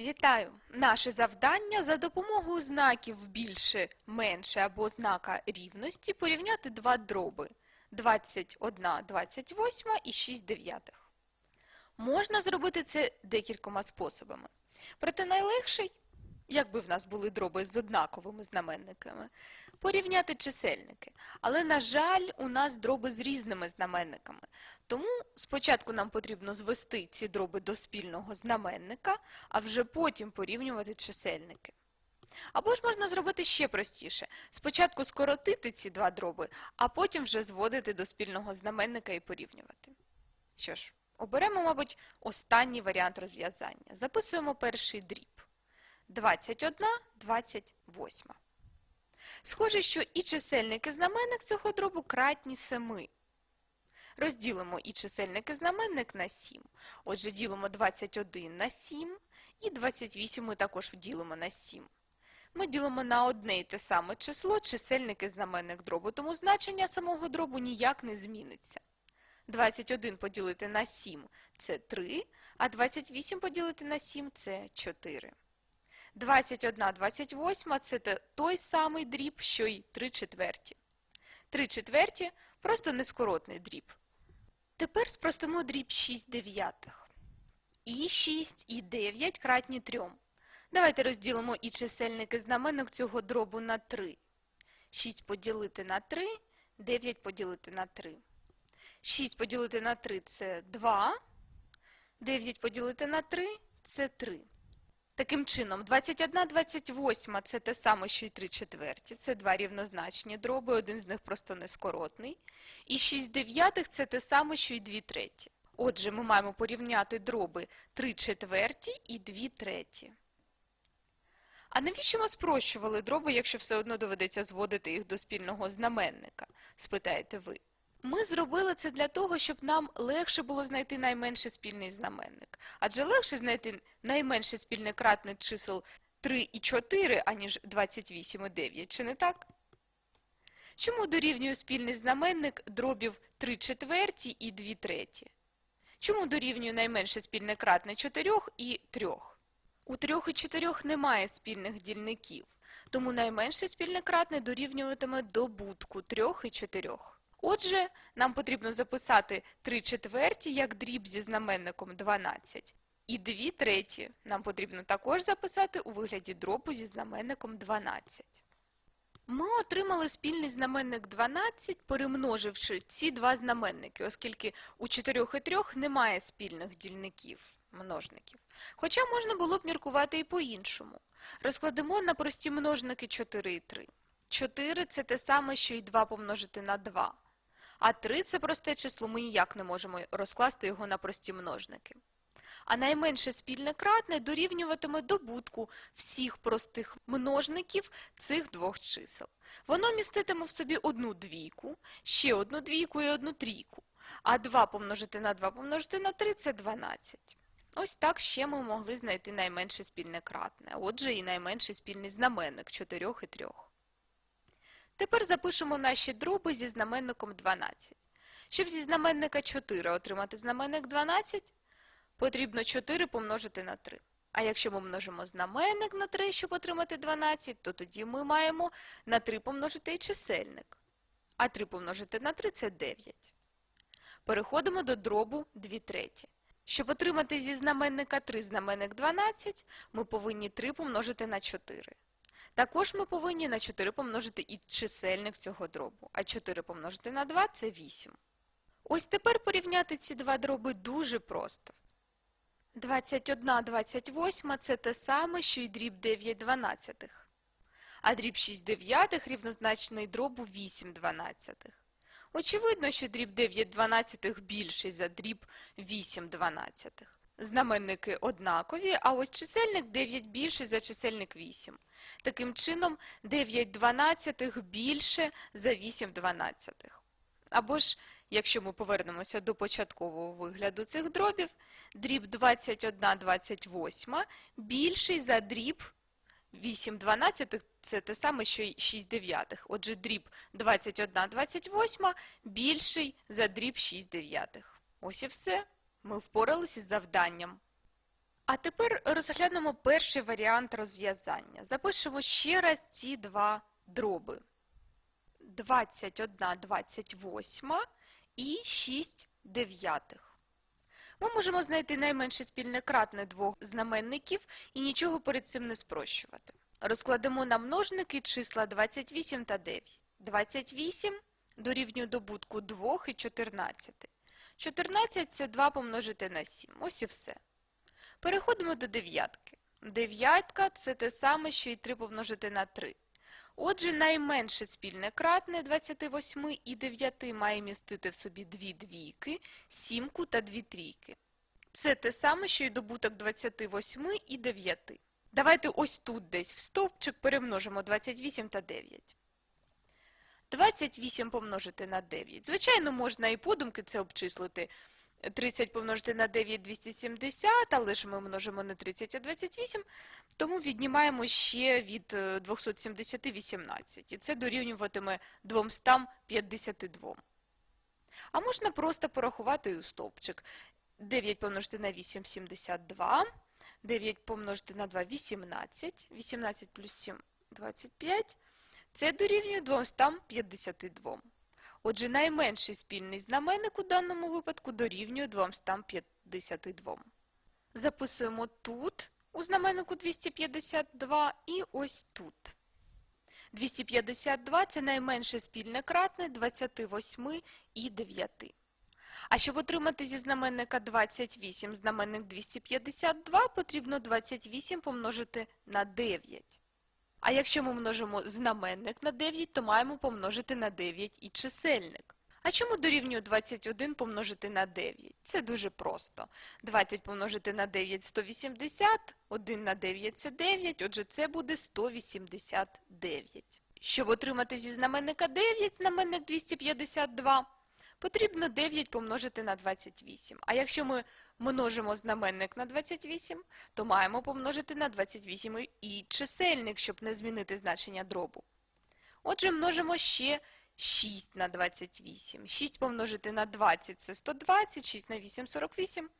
Вітаю! Наше завдання за допомогою знаків більше, менше або знака рівності порівняти два дроби 21 28 і 6 дев'ятих. Можна зробити це декількома способами. Проте найлегший, якби в нас були дроби з однаковими знаменниками, порівняти чисельники. Але, на жаль, у нас дроби з різними знаменниками. Тому спочатку нам потрібно звести ці дроби до спільного знаменника, а вже потім порівнювати чисельники. Або ж можна зробити ще простіше. Спочатку скоротити ці два дроби, а потім вже зводити до спільного знаменника і порівнювати. Що ж, оберемо, мабуть, останній варіант розв'язання. Записуємо перший дріб. 21, 28. Схоже, що і чисельник, і знаменник цього дробу кратні 7. Розділимо і чисельник і знаменник на 7. Отже, ділимо 21 на 7 і 28 ми також ділимо на 7. Ми ділимо на одне і те саме число чисельник і знаменник дробу, тому значення самого дробу ніяк не зміниться. 21 поділити на 7 – це 3, а 28 поділити на 7 – це 4. 21 28 – це той самий дріб, що й 3 четверті. 3 четверті – просто нескоротний дріб. Тепер спростимо дріб 6 дев'ятих. І 6, і 9 кратні 3. Давайте розділимо і чисельник і знаменник цього дробу на 3. 6 поділити на 3, 9 поділити на 3. 6 поділити на 3 – це 2, 9 поділити на 3 – це 3. Таким чином, 21 28 – це те саме, що й 3 четверті. Це два рівнозначні дроби, один з них просто нескоротний. І 6 дев'ятих – це те саме, що й 2 треті. Отже, ми маємо порівняти дроби 3 четверті і 2 треті. А навіщо ми спрощували дроби, якщо все одно доведеться зводити їх до спільного знаменника? Спитаєте ви. Ми зробили це для того, щоб нам легше було знайти найменший спільний знаменник. Адже легше знайти найменший спільний кратник чисел 3 і 4, аніж 28 і 9, чи не так? Чому дорівнює спільний знаменник дробів 3 четверті і 2 треті? Чому дорівнює найменше спільне кратне 4 і 3? У 3 і 4 немає спільних дільників, тому найменше спільне кратне дорівнюватиме добутку 3 і 4. Отже, нам потрібно записати 3 четверті як дріб зі знаменником 12. І 2 треті нам потрібно також записати у вигляді дробу зі знаменником 12. Ми отримали спільний знаменник 12, перемноживши ці два знаменники, оскільки у 4 і 3 немає спільних дільників, множників. Хоча можна було б міркувати і по-іншому. Розкладемо на прості множники 4 і 3. 4 – це те саме, що й 2 помножити на 2. А 3 – це просте число, ми ніяк не можемо розкласти його на прості множники. А найменше спільне кратне дорівнюватиме добутку всіх простих множників цих двох чисел. Воно міститиме в собі одну двійку, ще одну двійку і одну трійку. А 2 помножити на 2 помножити на 3 – це 12. Ось так ще ми могли знайти найменше спільне кратне, отже і найменший спільний знаменник 4 і 3. Тепер запишемо наші дроби зі знаменником 12. Щоб зі знаменника 4 отримати знаменник 12, потрібно 4 помножити на 3. А якщо ми множимо знаменник на 3, щоб отримати 12, то тоді ми маємо на 3 помножити і чисельник. А 3 помножити на 3 – це 9. Переходимо до дробу 2 треті. Щоб отримати зі знаменника 3 знаменник 12, ми повинні 3 помножити на 4. Також ми повинні на 4 помножити і чисельник цього дробу, а 4 помножити на 2 – це 8. Ось тепер порівняти ці два дроби дуже просто. 21 28 – це те саме, що й дріб 9 дванадцятих. А дріб 6 дев'ятих рівнозначний дробу 8 дванадцятих. Очевидно, що дріб 9 дванадцятих більший за дріб 8 дванадцятих. Знаменники однакові, а ось чисельник 9 більший за чисельник 8. Таким чином, 9 дванадцятих більше за 8 дванадцятих. Або ж, якщо ми повернемося до початкового вигляду цих дробів, дріб 21 28 більший за дріб 8 дванадцятих – це те саме, що й 6 дев'ятих. Отже, дріб 21 28 більший за дріб 6 дев'ятих. Ось і все. Ми впоралися з завданням. А тепер розглянемо перший варіант розв'язання. Запишемо ще раз ці два дроби. 21 28 і 6 дев'ятих. Ми можемо знайти найменше спільне кратне двох знаменників і нічого перед цим не спрощувати. Розкладемо на множники числа 28 та 9. 28 дорівнює добутку 2 і 14. 14 – це 2 помножити на 7. Ось і все. Переходимо до дев'ятки. Дев'ятка – це те саме, що і 3 помножити на 3. Отже, найменше спільне кратне 28 і 9 має містити в собі дві двійки, сімку та дві трійки. Це те саме, що й добуток 28 і 9. Давайте ось тут десь в стовпчик перемножимо 28 та 9. 28 помножити на 9. Звичайно, можна і подумки це обчислити. 30 помножити на 9 – 270, але ж ми множимо не 30, а 28, тому віднімаємо ще від е, 270 18, і це дорівнюватиме 252. А можна просто порахувати і у стовпчик. 9 помножити на 8 – 72, 9 помножити на 2 – 18, 18 плюс 7 – 25, це дорівнює 252. Отже, найменший спільний знаменник у даному випадку дорівнює 252. Записуємо тут у знаменнику 252 і ось тут. 252 – це найменше спільне кратне 28 і 9. А щоб отримати зі знаменника 28 знаменник 252, потрібно 28 помножити на 9. А якщо ми множимо знаменник на 9, то маємо помножити на 9 і чисельник. А чому дорівнює 21 помножити на 9? Це дуже просто. 20 помножити на 9 – 180, 1 на 9 – це 9, отже це буде 189. Щоб отримати зі знаменника 9 знаменник 252, потрібно 9 помножити на 28. А якщо ми множимо знаменник на 28, то маємо помножити на 28 і чисельник, щоб не змінити значення дробу. Отже, множимо ще 6 на 28. 6 помножити на 20 – це 120, 6 на 8 – 48.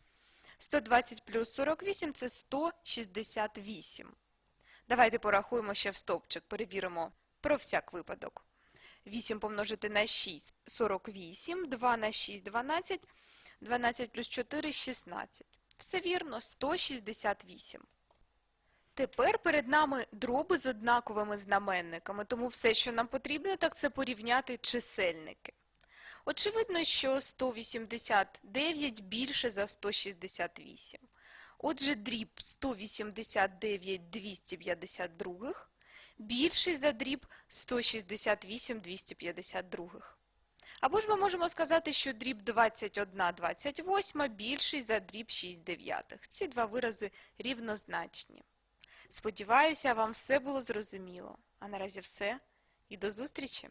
120 плюс 48 – це 168. Давайте порахуємо ще в стовпчик, перевіримо про всяк випадок. 8 помножити на 6 – 48, 2 на 6 – 12, 12 плюс 4 – 16. Все вірно, 168. Тепер перед нами дроби з однаковими знаменниками, тому все, що нам потрібно, так це порівняти чисельники. Очевидно, що 189 більше за 168. Отже, дріб 189 252 більший за дріб 168 252. Або ж ми можемо сказати, що дріб 21 28 більший за дріб 6 дев'ятих. Ці два вирази рівнозначні. Сподіваюся, вам все було зрозуміло. А наразі все. І до зустрічі!